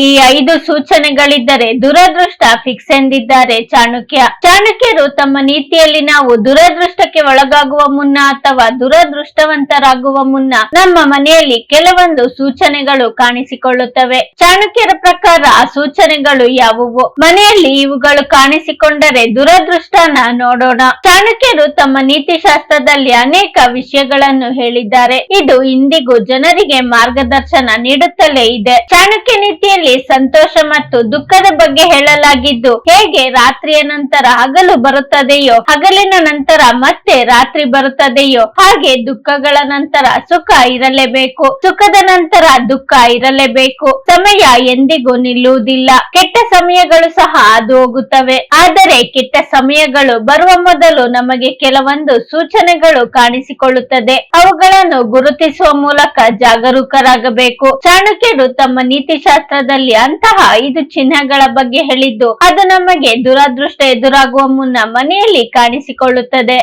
ಈ ಐದು ಸೂಚನೆಗಳಿದ್ದರೆ ದುರದೃಷ್ಟ ಫಿಕ್ಸ್ ಎಂದಿದ್ದಾರೆ ಚಾಣಕ್ಯ. ಚಾಣಕ್ಯರು ತಮ್ಮ ನೀತಿಯಲ್ಲಿ ನಾವು ದುರದೃಷ್ಟಕ್ಕೆ ಒಳಗಾಗುವ ಮುನ್ನ ಅಥವಾ ದುರದೃಷ್ಟವಂತರಾಗುವ ಮುನ್ನ ನಮ್ಮ ಮನೆಯಲ್ಲಿ ಕೆಲವೊಂದು ಸೂಚನೆಗಳು ಕಾಣಿಸಿಕೊಳ್ಳುತ್ತವೆ. ಚಾಣಕ್ಯರ ಪ್ರಕಾರ ಆ ಸೂಚನೆಗಳು ಯಾವುವು? ಮನೆಯಲ್ಲಿ ಇವುಗಳು ಕಾಣಿಸಿಕೊಂಡರೆ ದುರದೃಷ್ಟನ ನೋಡೋಣ. ಚಾಣಕ್ಯರು ತಮ್ಮ ನೀತಿ ಶಾಸ್ತ್ರದಲ್ಲಿ ಅನೇಕ ವಿಷಯಗಳನ್ನು ಹೇಳಿದ್ದಾರೆ. ಇದು ಇಂದಿಗೂ ಜನರಿಗೆ ಮಾರ್ಗದರ್ಶನ ನೀಡುತ್ತಲೇ ಇದೆ. ಚಾಣಕ್ಯ ನೀತಿಯಲ್ಲಿ ಸಂತೋಷ ಮತ್ತು ದುಃಖದ ಬಗ್ಗೆ ಹೇಳಲಾಗಿದ್ದು ಹೇಗೆ ರಾತ್ರಿಯ ನಂತರ ಹಗಲು ಬರುತ್ತದೆಯೋ, ಹಗಲಿನ ನಂತರ ಮತ್ತೆ ರಾತ್ರಿ ಬರುತ್ತದೆಯೋ, ಹಾಗೆ ದುಃಖಗಳ ನಂತರ ಸುಖ ಇರಲೇಬೇಕು. ಸುಖದ ನಂತರ ದುಃಖ ಇರಲೇಬೇಕು. ಸಮಯ ಎಂದಿಗೂ ನಿಲ್ಲುವುದಿಲ್ಲ. ಕೆಟ್ಟ ಸಮಯಗಳು ಸಹ ಅದು ಹೋಗುತ್ತವೆ. ಆದರೆ ಕೆಟ್ಟ ಸಮಯಗಳು ಬರುವ ಮೊದಲು ನಮಗೆ ಕೆಲವೊಂದು ಸೂಚನೆಗಳು ಕಾಣಿಸಿಕೊಳ್ಳುತ್ತದೆ. ಅವುಗಳನ್ನು ಗುರುತಿಸುವ ಮೂಲಕ ಜಾಗರೂಕರಾಗಬೇಕು. ಚಾಣಕ್ಯರು ತಮ್ಮ ನೀತಿ ಶಾಸ್ತ್ರದಲ್ಲಿ ಅಂತಹ ಐದು ಚಿಹ್ನೆಗಳ ಬಗ್ಗೆ ಹೇಳಿದ್ದು ಅದು ನಮಗೆ ದುರಾದೃಷ್ಟ ಎದುರಾಗುವ ಮುನ್ನ ಮನೆಯಲ್ಲಿ ಕಾಣಿಸಿಕೊಳ್ಳುತ್ತದೆ.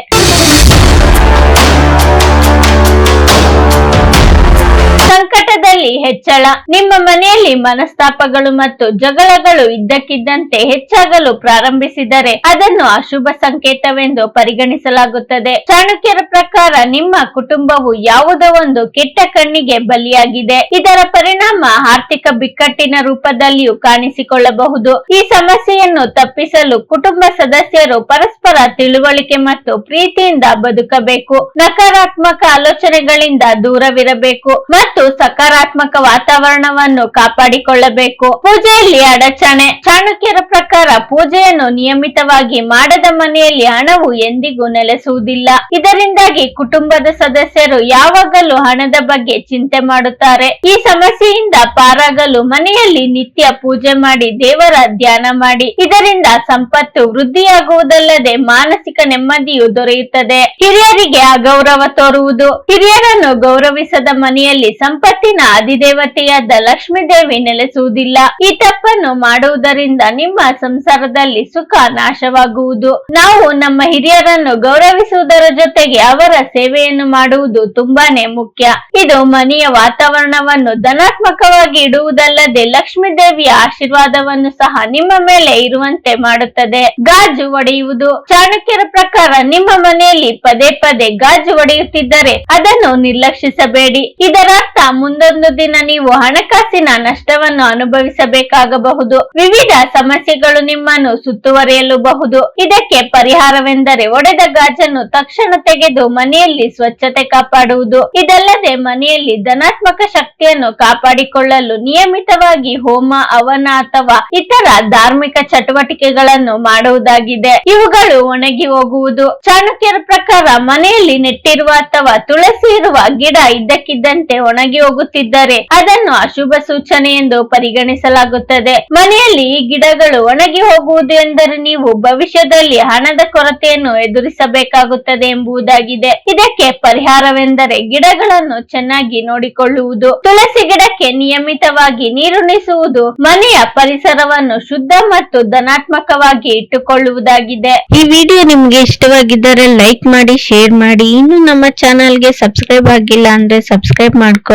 ಸಂಕಟದಲ್ಲಿ ಹೆಚ್ಚಳ. ನಿಮ್ಮ ಮನೆಯಲ್ಲಿ ಮನಸ್ತಾಪಗಳು ಮತ್ತು ಜಗಳಗಳು ಇದ್ದಕ್ಕಿದ್ದಂತೆ ಹೆಚ್ಚಾಗಲು ಪ್ರಾರಂಭಿಸಿದರೆ ಅದನ್ನು ಅಶುಭ ಸಂಕೇತವೆಂದು ಪರಿಗಣಿಸಲಾಗುತ್ತದೆ. ಚಾಣಕ್ಯರ ಪ್ರಕಾರ ನಿಮ್ಮ ಕುಟುಂಬವು ಯಾವುದೋ ಒಂದು ಕೆಟ್ಟ ಕಣ್ಣಿಗೆ ಬಲಿಯಾಗಿದೆ. ಇದರ ಪರಿಣಾಮ ಆರ್ಥಿಕ ಬಿಕ್ಕಟ್ಟಿನ ರೂಪದಲ್ಲಿಯೂ ಕಾಣಿಸಿಕೊಳ್ಳಬಹುದು. ಈ ಸಮಸ್ಯೆಯನ್ನು ತಪ್ಪಿಸಲು ಕುಟುಂಬ ಸದಸ್ಯರು ಪರಸ್ಪರ ತಿಳುವಳಿಕೆ ಮತ್ತು ಪ್ರೀತಿಯಿಂದ ಬದುಕಬೇಕು. ನಕಾರಾತ್ಮಕ ಆಲೋಚನೆಗಳಿಂದ ದೂರವಿರಬೇಕು. ಮತ್ತು ಸಕಾರಾತ್ಮಕ ವಾತಾವರಣವನ್ನು ಕಾಪಾಡಿಕೊಳ್ಳಬೇಕು. ಪೂಜೆಯಲ್ಲಿ ಅಡಚಣೆ. ಚಾಣಕ್ಯರ ಪ್ರಕಾರ ಪೂಜೆಯನ್ನು ನಿಯಮಿತವಾಗಿ ಮಾಡದ ಮನೆಯಲ್ಲಿ ಹಣವು ಎಂದಿಗೂ ನೆಲೆಸುವುದಿಲ್ಲ. ಇದರಿಂದಾಗಿ ಕುಟುಂಬದ ಸದಸ್ಯರು ಯಾವಾಗಲೂ ಹಣದ ಬಗ್ಗೆ ಚಿಂತೆ ಮಾಡುತ್ತಾರೆ. ಈ ಸಮಸ್ಯೆಯಿಂದ ಪಾರಾಗಲು ಮನೆಯಲ್ಲಿ ನಿತ್ಯ ಪೂಜೆ ಮಾಡಿ ದೇವರ ಧ್ಯಾನ ಮಾಡಿ. ಇದರಿಂದ ಸಂಪತ್ತು ವೃದ್ಧಿಯಾಗುವುದಲ್ಲದೆ ಮಾನಸಿಕ ನೆಮ್ಮದಿಯು ದೊರೆಯುತ್ತದೆ. ಹಿರಿಯರಿಗೆ ಅಗೌರವ ತೋರುವುದು. ಹಿರಿಯರನ್ನು ಗೌರವಿಸದ ಮನೆಯಲ್ಲಿ ಸಂಪತ್ತಿನ ಅಧಿದೇವತೆಯಾದ ಲಕ್ಷ್ಮೀ ದೇವಿ ನೆಲೆಸುವುದಿಲ್ಲ. ಈ ತಪ್ಪನ್ನು ಮಾಡುವುದರಿಂದ ನಿಮ್ಮ ಸಂಸಾರದಲ್ಲಿ ಸುಖ ನಾಶವಾಗುವುದು. ನಾವು ನಮ್ಮ ಹಿರಿಯರನ್ನು ಗೌರವಿಸುವುದರ ಜೊತೆಗೆ ಅವರ ಸೇವೆಯನ್ನು ಮಾಡುವುದು ತುಂಬಾನೇ ಮುಖ್ಯ. ಇದು ಮನೆಯ ವಾತಾವರಣವನ್ನು ಧನಾತ್ಮಕವಾಗಿ ಇಡುವುದಲ್ಲದೆ ಲಕ್ಷ್ಮೀ ದೇವಿಯ ಆಶೀರ್ವಾದವನ್ನು ಸಹ ನಿಮ್ಮ ಮೇಲೆ ಇರುವಂತೆ ಮಾಡುತ್ತದೆ. ಗಾಜು ಒಡೆಯುವುದು. ಚಾಣಕ್ಯರ ಪ್ರಕಾರ ನಿಮ್ಮ ಮನೆಯಲ್ಲಿ ಪದೇ ಪದೇ ಗಾಜು ಒಡೆಯುತ್ತಿದ್ದರೆ ಅದನ್ನು ನಿರ್ಲಕ್ಷಿಸಬೇಡಿ. ಇದರರ್ಥ ಮುಂದೊಂದು ದಿನ ನೀವು ಹಣಕಾಸಿನ ನಷ್ಟವನ್ನು ಅನುಭವಿಸಬೇಕಾಗಬಹುದು. ವಿವಿಧ ಸಮಸ್ಯೆಗಳು ನಿಮ್ಮನ್ನು ಸುತ್ತುವರಿಯಲೂಬಹುದು. ಇದಕ್ಕೆ ಪರಿಹಾರವೆಂದರೆ ಒಡೆದ ಗಾಜನ್ನು ತಕ್ಷಣ ತೆಗೆದು ಮನೆಯಲ್ಲಿ ಸ್ವಚ್ಛತೆ ಕಾಪಾಡುವುದು. ಇದಲ್ಲದೆ ಮನೆಯಲ್ಲಿ ಧನಾತ್ಮಕ ಶಕ್ತಿಯನ್ನು ಕಾಪಾಡಿಕೊಳ್ಳಲು ನಿಯಮಿತವಾಗಿ ಹೋಮ, ಅವನ ಅಥವಾ ಇತರ ಧಾರ್ಮಿಕ ಚಟುವಟಿಕೆಗಳನ್ನು ಮಾಡುವುದಾಗಿದೆ. ಇವುಗಳು ಒಣಗಿ ಹೋಗುವುದು. ಚಾಣಕ್ಯರ ಪ್ರಕಾರ ಮನೆಯಲ್ಲಿ ನೆಟ್ಟಿರುವ ಅಥವಾ ತುಳಸಿ ಇರುವ ಗಿಡ ಇದ್ದಕ್ಕಿದ್ದಂತೆ ಒಣಗಿ ಹೋಗುತ್ತಿದ್ದರೆ. ಅದನ್ನು ಅಶುಭ ಸೂಚನೆ ಎಂದು ಪರಿಗಣಿಸಲಾಗುತ್ತದೆ. ಮನೆಯಲ್ಲಿ ಗಿಡಗಳು ಒಣಗಿ ಹೋಗುವುದು ಎಂದರೆ ನೀವು ಭವಿಷ್ಯದಲ್ಲಿ ಹಣದ ಕೊರತೆಯನ್ನು ಎದುರಿಸಬೇಕಾಗುತ್ತದೆ ಎಂಬುದಾಗಿದೆ. ಇದಕ್ಕೆ ಪರಿಹಾರವೆಂದರೆ ಗಿಡಗಳನ್ನು ಚೆನ್ನಾಗಿ ನೋಡಿಕೊಳ್ಳುವುದು. ತುಳಸಿ ಗಿಡಕ್ಕೆ ನಿಯಮಿತವಾಗಿ ನೀರುಣಿಸುವುದು ಮನೆಯ ಪರಿಸರವನ್ನು ಶುದ್ಧ ಮತ್ತು ಧನಾತ್ಮಕವಾಗಿ ಇಟ್ಟುಕೊಳ್ಳುವುದಾಗಿದೆ. ಈ ವಿಡಿಯೋ ನಿಮ್ಗೆ ಇಷ್ಟವಾಗಿದ್ದರೆ ಲೈಕ್ ಮಾಡಿ, ಶೇರ್ ಮಾಡಿ. ಇನ್ನು ನಮ್ಮ ಚಾನಲ್ಗೆ ಸಬ್ಸ್ಕ್ರೈಬ್ ಆಗಿಲ್ಲ ಅಂದ್ರೆ ಸಬ್ಸ್ಕ್ರೈಬ್